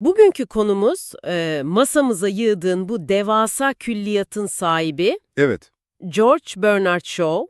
Bugünkü konumuz e, masamıza yığdığın bu devasa külliyatın sahibi Evet. George Bernard Shaw,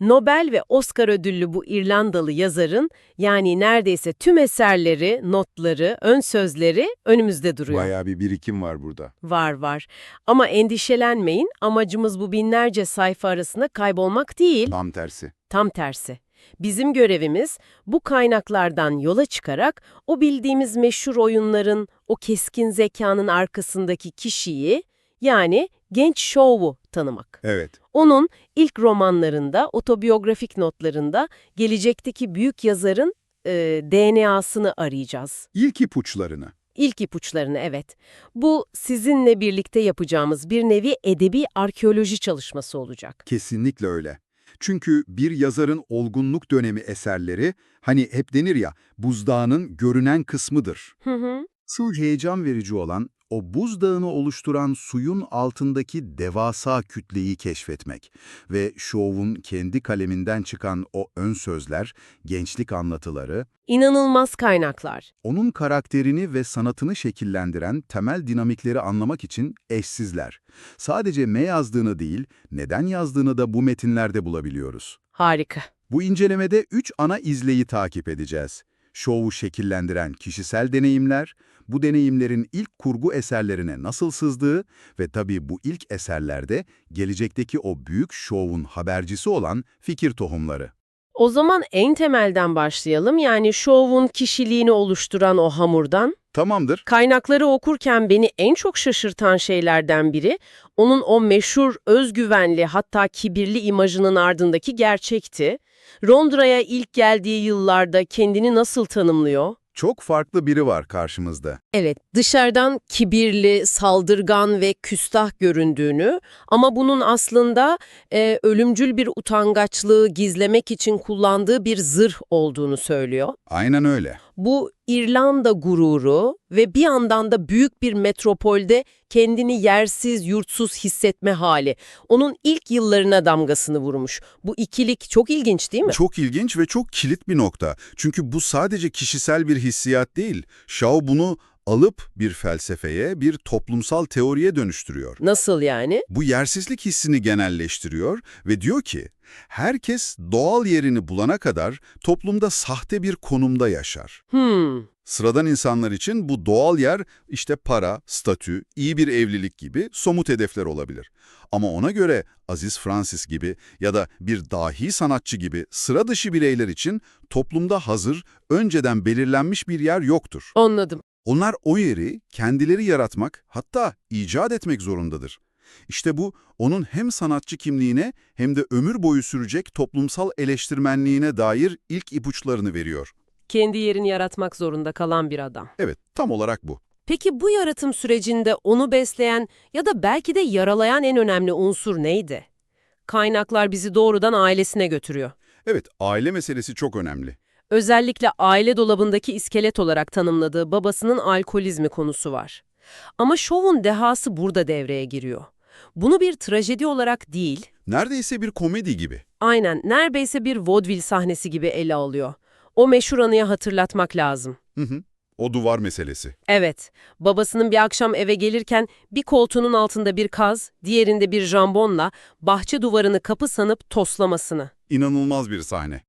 Nobel ve Oscar ödüllü bu İrlandalı yazarın yani neredeyse tüm eserleri, notları, ön sözleri önümüzde duruyor. Bayağı bir birikim var burada. Var var. Ama endişelenmeyin, amacımız bu binlerce sayfa arasında kaybolmak değil, Tam tersi. tam tersi. Bizim görevimiz bu kaynaklardan yola çıkarak o bildiğimiz meşhur oyunların, o keskin zekanın arkasındaki kişiyi yani genç Shaw'u tanımak. Evet. Onun ilk romanlarında, otobiyografik notlarında gelecekteki büyük yazarın e, DNA'sını arayacağız. İlk ipuçlarını. İlk ipuçlarını evet. Bu sizinle birlikte yapacağımız bir nevi edebi arkeoloji çalışması olacak. Kesinlikle öyle. Çünkü bir yazarın olgunluk dönemi eserleri, hani hep denir ya, buzdağının görünen kısmıdır. Hı hı. Su heyecan verici olan, o buzdağını oluşturan suyun altındaki devasa kütleyi keşfetmek ve Shaw'un kendi kaleminden çıkan o ön sözler, gençlik anlatıları, İnanılmaz kaynaklar. onun karakterini ve sanatını şekillendiren temel dinamikleri anlamak için eşsizler. Sadece ne yazdığını değil, neden yazdığını da bu metinlerde bulabiliyoruz. Harika. Bu incelemede üç ana izleyi takip edeceğiz. Şovu şekillendiren kişisel deneyimler, bu deneyimlerin ilk kurgu eserlerine nasıl sızdığı ve tabii bu ilk eserlerde gelecekteki o büyük şovun habercisi olan fikir tohumları. O zaman en temelden başlayalım. Yani şovun kişiliğini oluşturan o hamurdan. Tamamdır. Kaynakları okurken beni en çok şaşırtan şeylerden biri, onun o meşhur özgüvenli hatta kibirli imajının ardındaki gerçekti. Londra'ya ilk geldiği yıllarda kendini nasıl tanımlıyor? Çok farklı biri var karşımızda. Evet, dışarıdan kibirli, saldırgan ve küstah göründüğünü ama bunun aslında e, ölümcül bir utangaçlığı gizlemek için kullandığı bir zırh olduğunu söylüyor. Aynen öyle. Bu İrlanda gururu ve bir yandan da büyük bir metropolde kendini yersiz, yurtsuz hissetme hali. Onun ilk yıllarına damgasını vurmuş. Bu ikilik çok ilginç değil mi? Çok ilginç ve çok kilit bir nokta. Çünkü bu sadece kişisel bir hissiyat değil. Shaw bunu alıp bir felsefeye, bir toplumsal teoriye dönüştürüyor. Nasıl yani? Bu yersizlik hissini genelleştiriyor ve diyor ki, herkes doğal yerini bulana kadar toplumda sahte bir konumda yaşar. Hmm, Sıradan insanlar için bu doğal yer işte para, statü, iyi bir evlilik gibi somut hedefler olabilir. Ama ona göre Aziz Francis gibi ya da bir dahi sanatçı gibi sıra dışı bireyler için toplumda hazır, önceden belirlenmiş bir yer yoktur. anladım. Onlar o yeri kendileri yaratmak, hatta icat etmek zorundadır. İşte bu, onun hem sanatçı kimliğine hem de ömür boyu sürecek toplumsal eleştirmenliğine dair ilk ipuçlarını veriyor. Kendi yerini yaratmak zorunda kalan bir adam. Evet, tam olarak bu. Peki bu yaratım sürecinde onu besleyen ya da belki de yaralayan en önemli unsur neydi? Kaynaklar bizi doğrudan ailesine götürüyor. Evet, aile meselesi çok önemli. Özellikle aile dolabındaki iskelet olarak tanımladığı babasının alkolizmi konusu var. Ama şovun dehası burada devreye giriyor. Bunu bir trajedi olarak değil, Neredeyse bir komedi gibi. aynen neredeyse bir vaudeville sahnesi gibi ele alıyor. O meşhur anıyı hatırlatmak lazım. Hı hı. O duvar meselesi. Evet, babasının bir akşam eve gelirken bir koltuğunun altında bir kaz, diğerinde bir jambonla bahçe duvarını kapı sanıp toslamasını İnanılmaz bir sahne.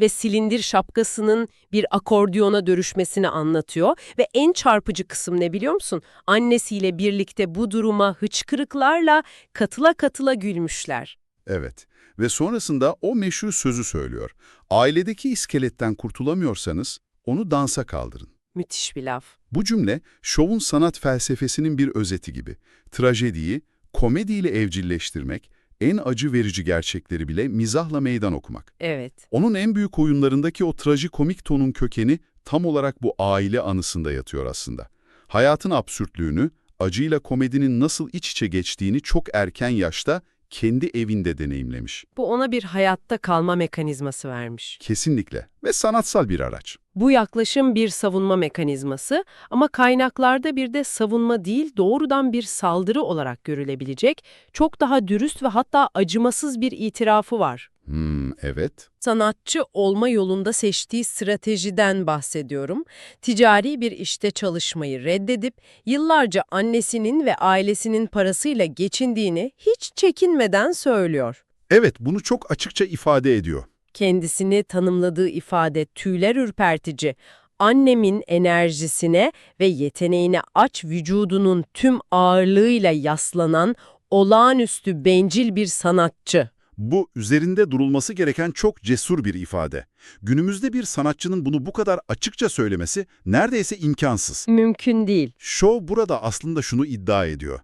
ve silindir şapkasının bir akordiyona dönüşmesini anlatıyor. Ve en çarpıcı kısım ne biliyor musun? Annesiyle birlikte bu duruma hıçkırıklarla katıla katıla gülmüşler. Evet. Ve sonrasında o meşhur sözü söylüyor. Ailedeki iskeletten kurtulamıyorsanız onu dansa kaldırın. Müthiş bir laf. Bu cümle, şovun sanat felsefesinin bir özeti gibi. Trajediyi, komediyle evcilleştirmek, en acı verici gerçekleri bile mizahla meydan okumak. Evet. Onun en büyük oyunlarındaki o trajikomik tonun kökeni tam olarak bu aile anısında yatıyor aslında. Hayatın absürtlüğünü, acıyla komedinin nasıl iç içe geçtiğini çok erken yaşta kendi evinde deneyimlemiş. Bu ona bir hayatta kalma mekanizması vermiş. Kesinlikle ve sanatsal bir araç. Bu yaklaşım bir savunma mekanizması ama kaynaklarda bir de savunma değil doğrudan bir saldırı olarak görülebilecek çok daha dürüst ve hatta acımasız bir itirafı var. Hmm, evet. Sanatçı olma yolunda seçtiği stratejiden bahsediyorum. Ticari bir işte çalışmayı reddedip yıllarca annesinin ve ailesinin parasıyla geçindiğini hiç çekinmeden söylüyor. Evet, bunu çok açıkça ifade ediyor. Kendisini tanımladığı ifade tüyler ürpertici. Annemin enerjisine ve yeteneğine aç vücudunun tüm ağırlığıyla yaslanan olağanüstü bencil bir sanatçı. Bu üzerinde durulması gereken çok cesur bir ifade. Günümüzde bir sanatçının bunu bu kadar açıkça söylemesi neredeyse imkansız. Mümkün değil. Show burada aslında şunu iddia ediyor.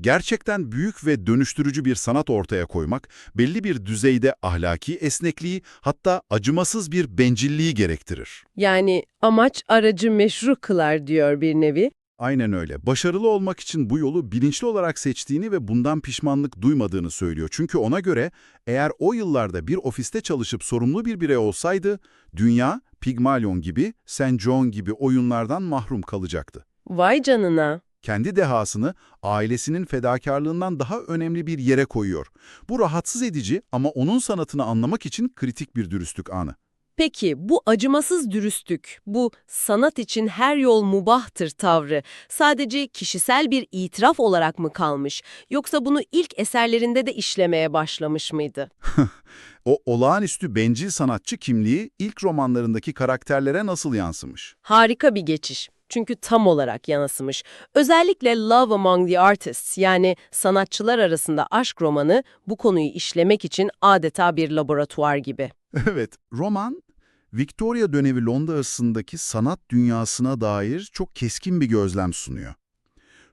Gerçekten büyük ve dönüştürücü bir sanat ortaya koymak, belli bir düzeyde ahlaki esnekliği, hatta acımasız bir bencilliği gerektirir. Yani amaç aracı meşru kılar diyor bir nevi. Aynen öyle. Başarılı olmak için bu yolu bilinçli olarak seçtiğini ve bundan pişmanlık duymadığını söylüyor. Çünkü ona göre eğer o yıllarda bir ofiste çalışıp sorumlu bir birey olsaydı, dünya Pygmalion gibi, St. John gibi oyunlardan mahrum kalacaktı. Vay canına. Kendi dehasını ailesinin fedakarlığından daha önemli bir yere koyuyor. Bu rahatsız edici ama onun sanatını anlamak için kritik bir dürüstlük anı. Peki bu acımasız dürüstlük, bu sanat için her yol mubahtır tavrı sadece kişisel bir itiraf olarak mı kalmış yoksa bunu ilk eserlerinde de işlemeye başlamış mıydı? O olağanüstü bencil sanatçı kimliği ilk romanlarındaki karakterlere nasıl yansımış? Harika bir geçiş. Çünkü tam olarak yansımış. Özellikle Love Among the Artists yani sanatçılar arasında aşk romanı bu konuyu işlemek için adeta bir laboratuvar gibi. Evet, roman, Victoria dönemi Londra'sındaki sanat dünyasına dair çok keskin bir gözlem sunuyor.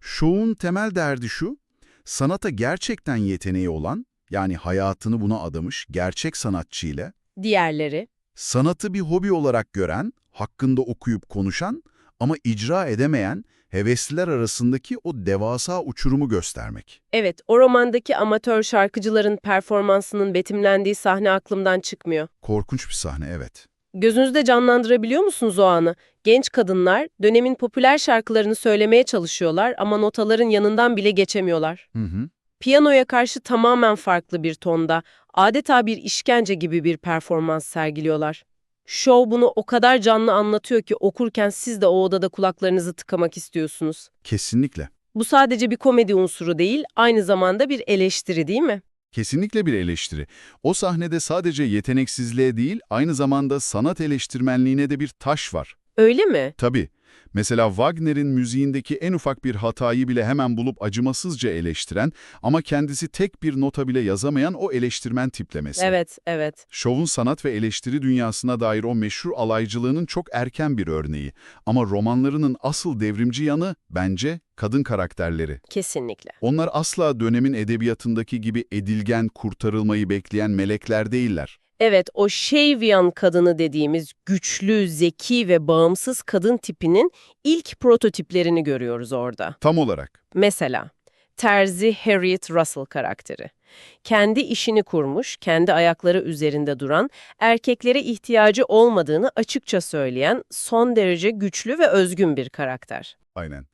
Shaw'un temel derdi şu, sanata gerçekten yeteneği olan, yani hayatını buna adamış gerçek sanatçı ile, Diğerleri sanatı bir hobi olarak gören, hakkında okuyup konuşan ama icra edemeyen hevesliler arasındaki o devasa uçurumu göstermek. Evet, o romandaki amatör şarkıcıların performansının betimlendiği sahne aklımdan çıkmıyor. Korkunç bir sahne, evet. Gözünüzde canlandırabiliyor musunuz o anı? Genç kadınlar dönemin popüler şarkılarını söylemeye çalışıyorlar ama notaların yanından bile geçemiyorlar. Hı hı. Piyanoya karşı tamamen farklı bir tonda, adeta bir işkence gibi bir performans sergiliyorlar. Show bunu o kadar canlı anlatıyor ki okurken siz de o odada kulaklarınızı tıkamak istiyorsunuz. Kesinlikle. Bu sadece bir komedi unsuru değil, aynı zamanda bir eleştiri değil mi? Kesinlikle bir eleştiri. O sahnede sadece yeteneksizliğe değil, aynı zamanda sanat eleştirmenliğine de bir taş var. Öyle mi? Tabii. Mesela Wagner'in müziğindeki en ufak bir hatayı bile hemen bulup acımasızca eleştiren ama kendisi tek bir nota bile yazamayan o eleştirmen tiplemesi. Evet, evet. Şovun sanat ve eleştiri dünyasına dair o meşhur alaycılığının çok erken bir örneği. Ama romanlarının asıl devrimci yanı bence kadın karakterleri. Kesinlikle. Onlar asla dönemin edebiyatındaki gibi edilgen, kurtarılmayı bekleyen melekler değiller. Evet, o Shavian kadını dediğimiz güçlü, zeki ve bağımsız kadın tipinin ilk prototiplerini görüyoruz orada. Tam olarak. Mesela, terzi Harriet Russell karakteri. Kendi işini kurmuş, kendi ayakları üzerinde duran, erkeklere ihtiyacı olmadığını açıkça söyleyen son derece güçlü ve özgün bir karakter. Aynen.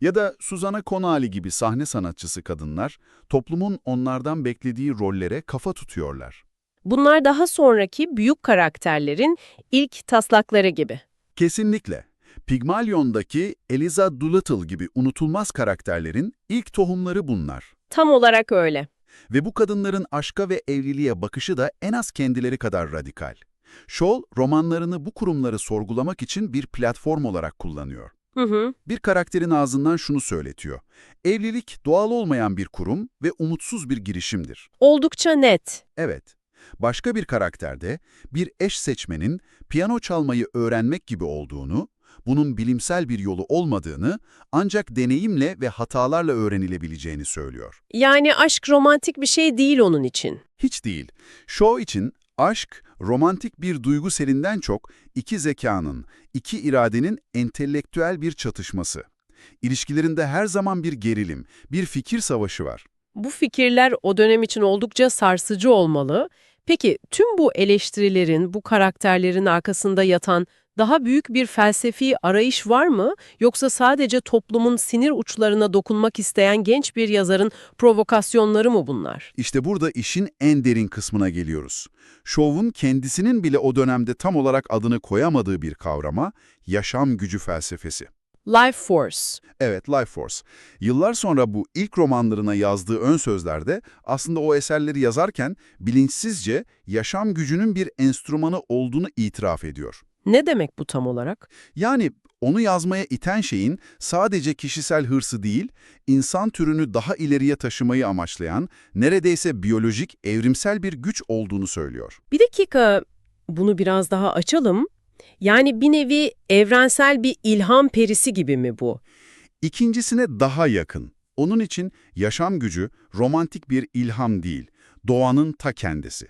Ya da Suzanna Konali gibi sahne sanatçısı kadınlar, toplumun onlardan beklediği rollere kafa tutuyorlar. Bunlar daha sonraki büyük karakterlerin ilk taslakları gibi. Kesinlikle. Pygmalion'daki Eliza Doolittle gibi unutulmaz karakterlerin ilk tohumları bunlar. Tam olarak öyle. Ve bu kadınların aşka ve evliliğe bakışı da en az kendileri kadar radikal. Scholl, romanlarını bu kurumları sorgulamak için bir platform olarak kullanıyor. Hı hı. Bir karakterin ağzından şunu söyletiyor. Evlilik doğal olmayan bir kurum ve umutsuz bir girişimdir. Oldukça net. Evet. Başka bir karakterde bir eş seçmenin piyano çalmayı öğrenmek gibi olduğunu, bunun bilimsel bir yolu olmadığını ancak deneyimle ve hatalarla öğrenilebileceğini söylüyor. Yani aşk romantik bir şey değil onun için. Hiç değil. Shaw için aşk, romantik bir duygu serinden çok iki zekanın, iki iradenin entelektüel bir çatışması. İlişkilerinde her zaman bir gerilim, bir fikir savaşı var. Bu fikirler o dönem için oldukça sarsıcı olmalı. Peki tüm bu eleştirilerin, bu karakterlerin arkasında yatan Daha büyük bir felsefi arayış var mı? Yoksa sadece toplumun sinir uçlarına dokunmak isteyen genç bir yazarın provokasyonları mı bunlar? İşte burada işin en derin kısmına geliyoruz. Shaw'un kendisinin bile o dönemde tam olarak adını koyamadığı bir kavrama, yaşam gücü felsefesi. Life Force. Evet, Life Force. Yıllar sonra bu ilk romanlarına yazdığı ön sözlerde aslında o eserleri yazarken bilinçsizce yaşam gücünün bir enstrümanı olduğunu itiraf ediyor. Ne demek bu tam olarak? Yani onu yazmaya iten şeyin sadece kişisel hırsı değil, insan türünü daha ileriye taşımayı amaçlayan, neredeyse biyolojik, evrimsel bir güç olduğunu söylüyor. Bir dakika, bunu biraz daha açalım. Yani bir nevi evrensel bir ilham perisi gibi mi bu? İkincisine daha yakın. Onun için yaşam gücü romantik bir ilham değil, doğanın ta kendisi.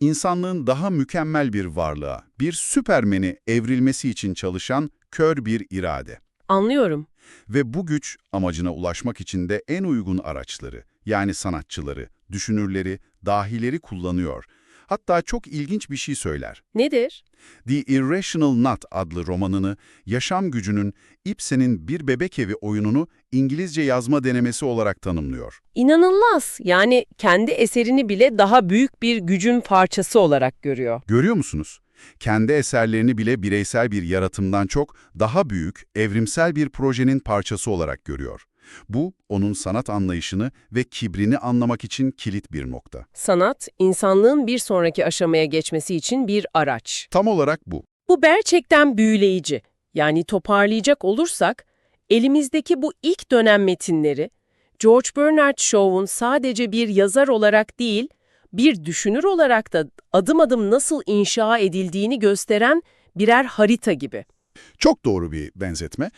İnsanlığın daha mükemmel bir varlığa, bir süpermeni evrilmesi için çalışan kör bir irade. Anlıyorum. Ve bu güç amacına ulaşmak için de en uygun araçları, yani sanatçıları, düşünürleri, dahileri kullanıyor. Hatta çok ilginç bir şey söyler. Nedir? The Irrational Knot adlı romanını yaşam gücünün Ibsen'in Bir Bebek Evi oyununu İngilizce yazma denemesi olarak tanımlıyor. İnanılmaz. Yani kendi eserini bile daha büyük bir gücün parçası olarak görüyor. Görüyor musunuz? Kendi eserlerini bile bireysel bir yaratımdan çok daha büyük, evrimsel bir projenin parçası olarak görüyor. Bu, onun sanat anlayışını ve kibrini anlamak için kilit bir nokta. Sanat, insanlığın bir sonraki aşamaya geçmesi için bir araç. Tam olarak bu. Bu gerçekten büyüleyici. Yani toparlayacak olursak, elimizdeki bu ilk dönem metinleri, George Bernard Shaw'un sadece bir yazar olarak değil, bir düşünür olarak da adım adım nasıl inşa edildiğini gösteren birer harita gibi. Çok doğru bir benzetme.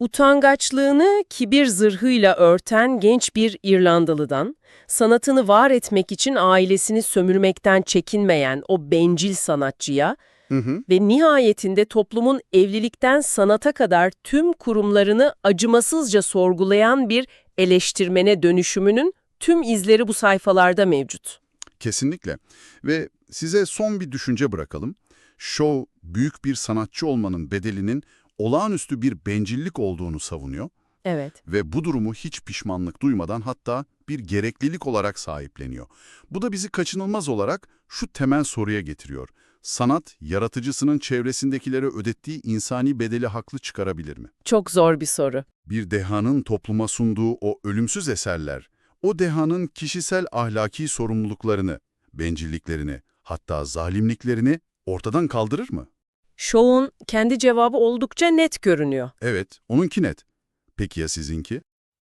Utangaçlığını kibir zırhıyla örten genç bir İrlandalıdan, sanatını var etmek için ailesini sömürmekten çekinmeyen o bencil sanatçıya Hı hı. ve nihayetinde toplumun evlilikten sanata kadar tüm kurumlarını acımasızca sorgulayan bir eleştirmene dönüşümünün tüm izleri bu sayfalarda mevcut. Kesinlikle. Ve size son bir düşünce bırakalım. Shaw, büyük bir sanatçı olmanın bedelinin olağanüstü bir bencillik olduğunu savunuyor Evet. ve bu durumu hiç pişmanlık duymadan hatta bir gereklilik olarak sahipleniyor. Bu da bizi kaçınılmaz olarak şu temel soruya getiriyor. Sanat, yaratıcısının çevresindekilere ödettiği insani bedeli haklı çıkarabilir mi? Çok zor bir soru. Bir dehanın topluma sunduğu o ölümsüz eserler, o dehanın kişisel ahlaki sorumluluklarını, bencilliklerini, hatta zalimliklerini ortadan kaldırır mı? Shaw'un kendi cevabı oldukça net görünüyor. Evet, onunki net. Peki ya sizinki?